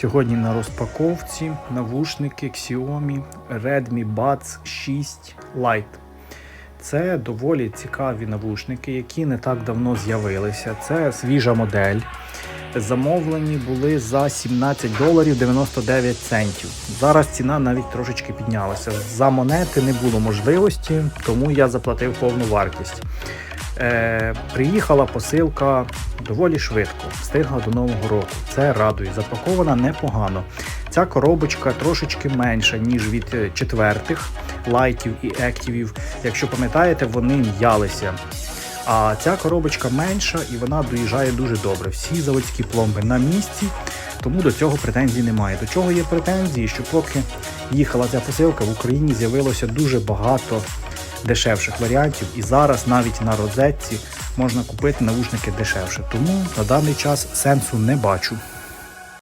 Сьогодні на розпаковці навушники Xiaomi Redmi Buds 6 Lite. Це доволі цікаві навушники, які не так давно з'явилися. Це свіжа модель. Замовлені були за 17 доларів 99 центів. Зараз ціна навіть трошечки піднялася. За монети не було можливості, тому я заплатив повну вартість. Е, приїхала посилка доволі швидко, встигла до Нового року. Це радує. Запакована непогано. Ця коробочка трошечки менша, ніж від е, четвертих лайтів і ективів. Якщо пам'ятаєте, вони м'ялися. А ця коробочка менша і вона доїжджає дуже добре. Всі заводські пломби на місці, тому до цього претензій немає. До чого є претензії? Що поки їхала ця посилка, в Україні з'явилося дуже багато дешевших варіантів, і зараз навіть на розетці можна купити навушники дешевше. Тому на даний час сенсу не бачу.